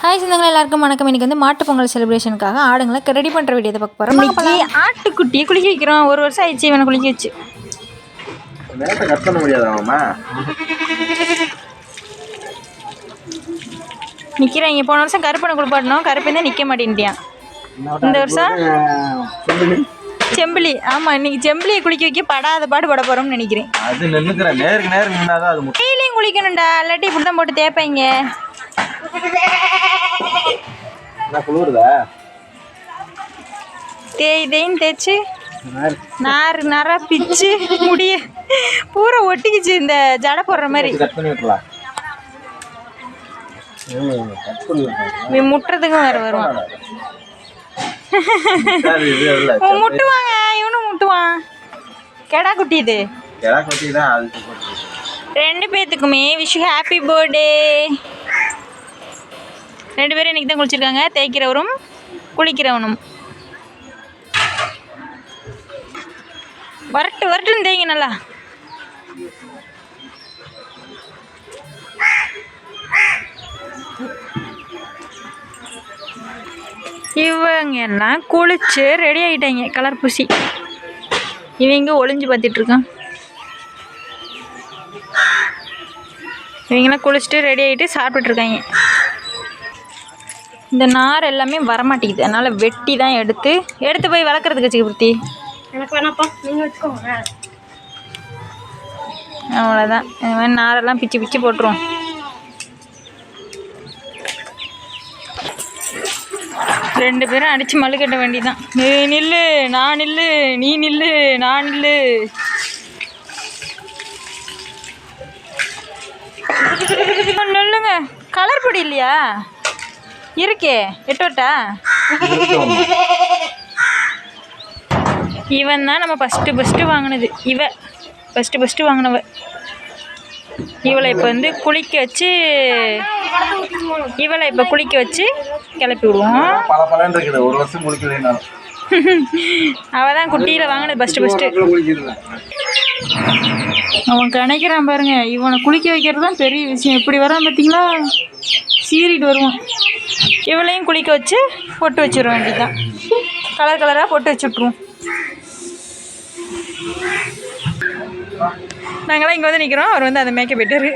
Hi சொந்தங்கள் எல்லாருக்கும் வணக்கம். இன்னைக்கு வந்து மாட்டு பொங்கல் செலிப்ரேஷனுக்காக ஆடுங்களை ரெடி பண்ணுற வீடியோ பார்க்க போகிறோம் இன்னைக்கு ஆட்டுக்குட்டியை குளிக்க வைக்கிறோம். ஒரு வருஷம் ஆயிடுச்சு இவனை குளிக்க வச்சு. நேரத்தை கட் பண்ண முடியாதாம்மா நிற்கிறாங்க போன வருஷம் கருப்பனை குளிப்பாட்டணும் கருப்பன் தான் நிற்க மாட்டேன்ட்டியான் இந்த வருஷம்? செம்பிலி. ஆமாம் இன்னைக்கு செம்பிலியை குளிக்க வைக்க படாத பாடு பட போகிறோம்னு நினைக்கிறேன். அது நின்னுக்கிறேன். நேருக்கு நேருக்கு நின்னாதான் அது குளிக்கணும்டா. இல்லாட்டி இப்படி தான் போட்டு தேய்ப்பாங்க குளிருதா? தேய் தேய்ன்னு தேய்ச்சி. நார். நர பிச்சு முடிய பூரா ஒட்டிக்கிச்சு இந்த ஜடை போடுற மாதிரி. முட்டுறதுக்கும் வேற வருவான். முட்டுவாங்க இவனும் முட்டுவான். கெடா குட்டி இது. ரெண்டு பேர்த்துக்குமே விஷ் ஹாப்பி பர்த்டே ரெண்டு பேரும் இன்றைக்கி தான் குளிச்சிருக்காங்க. தேய்க்கிறவரும் குளிக்கிறவனும். வரட்டு வரட்டுன்னு தேய்ங்க நல்லா. இவங்க எல்லாம் குளிச்சு ரெடி ஆகிட்டாங்க கலர் பூசி. இவங்க ஒளிஞ்சு பார்த்துட்ருக்கான் இவங்கெல்லாம் குளிச்சுட்டு ரெடி ஆகிட்டு சாப்பிட்டுட்ருக்காங்க இந்த நார் எல்லாமே வரமாட்டேங்குது. அதனால் வெட்டி தான் எடுத்து எடுத்து போய் வளர்க்குறதுக்கு வச்சுக்க எனக்கு வேணாப்பா. நீங்க வச்சுக்கோங்க. அவ்வளோதான் இந்த மாதிரி நாரெல்லாம் பிச்சு பிச்சு போட்டுருவோம். ரெண்டு பேரும் அடித்து மல்லு கட்ட வேண்டியதான் நீ நில்லு நான் நில்லு நீ நில்லு நான் நில்லு. நில்லுங்க கலர் பொடி இல்லையா? இருக்கே எட்டோட்டா இவன் தான் நம்ம ஃபஸ்ட்டு ஃபஸ்ட்டு வாங்கினது. இவ ஃபஸ்ட்டு ஃபஸ்ட்டு வாங்கினவ. இவளை இப்போ வந்து குளிக்க வச்சு இவளை இப்போ குளிக்க வச்சு கிளப்பி விடுவோம். ஒரு வருஷம் குளிக்கலைன்னாலும் அவள் தான் குட்டியில் வாங்கினது ஃபஸ்ட்டு ஃபஸ்ட்டு அவன் கணக்கிறான் பாருங்க. இவனை குளிக்க வைக்கிறது தான் பெரிய விஷயம். எப்படி வரான் பார்த்தீங்களா சீறிட்டு வருவான். இவளையும் குளிக்க வச்சு பொட்டு வச்சிட வேண்டியதுதான். கலர் கலராக பொட்டு வச்சு விட்ருவோம் நாங்களாம் இங்கே வந்து நிற்கிறோம் அவர் வந்து அதை மேய்க்க போயிட்டாரு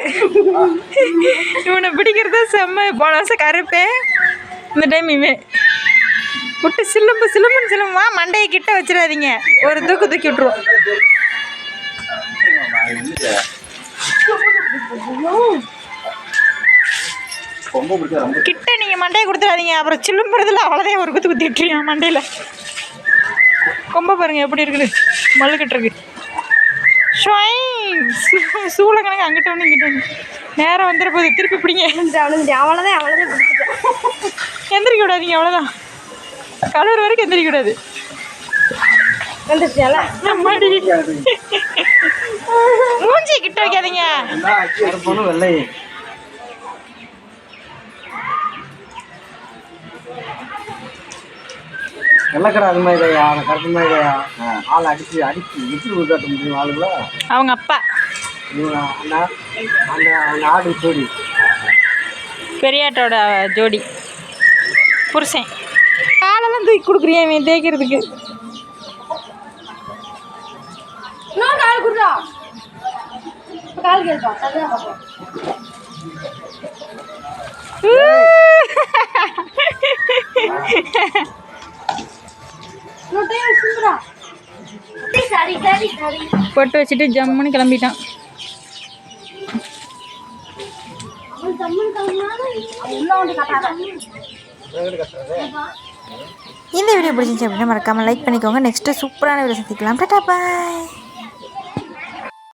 இவனை பிடிக்கிறது செம்ம போன வருஷம் கருப்பேன் இந்த டைம் இவன். விட்டு சிலம்பு சிலும்புன்னு சிலும்புவா மண்டையை கிட்ட வச்சிடாதீங்க. ஒரு தூக்கு தூக்கி விட்ருவோம் கிட்ட நீங்கள் மண்டையை கொடுத்துடாதீங்க. அப்புறம் சில்லும்புறதுல அவ்வளோதான் ஒரு குத்து குத்தி விட்டுருங்க மண்டையில். கொம்ப பாருங்க எப்படி இருக்குது. மல்லுக்கிட்டு இருக்கு. ஷொய் சூளை கணக்கு அங்கிட்ட ஒன்று இங்கிட்ட ஒன்று நேரம் வந்துட போகுது திருப்பி பிடிங்க. அவ்வளோதான் அவ்வளோதான் பிடிச்சிட்டேன் எந்திரிக்க விடாதீங்க அவ்வளோதான் கலர் வரைக்கும் எந்திரிக்க கூடாது மூஞ்சி கிட்ட வைக்காதீங்க. வெள்ளக்கடை அது மாதிரி அந்த கருப்பு மாதிரி இல்லையா ஆள் அடிச்சு அடிச்சு முடியும் ஆளுங்களா அவங்க அப்பா. அந்த அந்த அந்த ஆடு சோடி பெரியாட்டோட ஜோடி. புருஷன். காலெல்லாம் தூக்கி கொடுக்குறியா இவன் தேய்க்கிறதுக்கு? கால் குடுறா பொட்டு வச்சுட்டு ஜம்முன்னு கிளம்பிட்டான். இந்த வீடியோ பிடிச்சிருந்துச்சு அப்படின்னா மறக்காமல் லைக் பண்ணிக்கோங்க. நெக்ஸ்ட்டு சூப்பரான வீடியோ சந்திக்கலாம். டாட்டா பாய்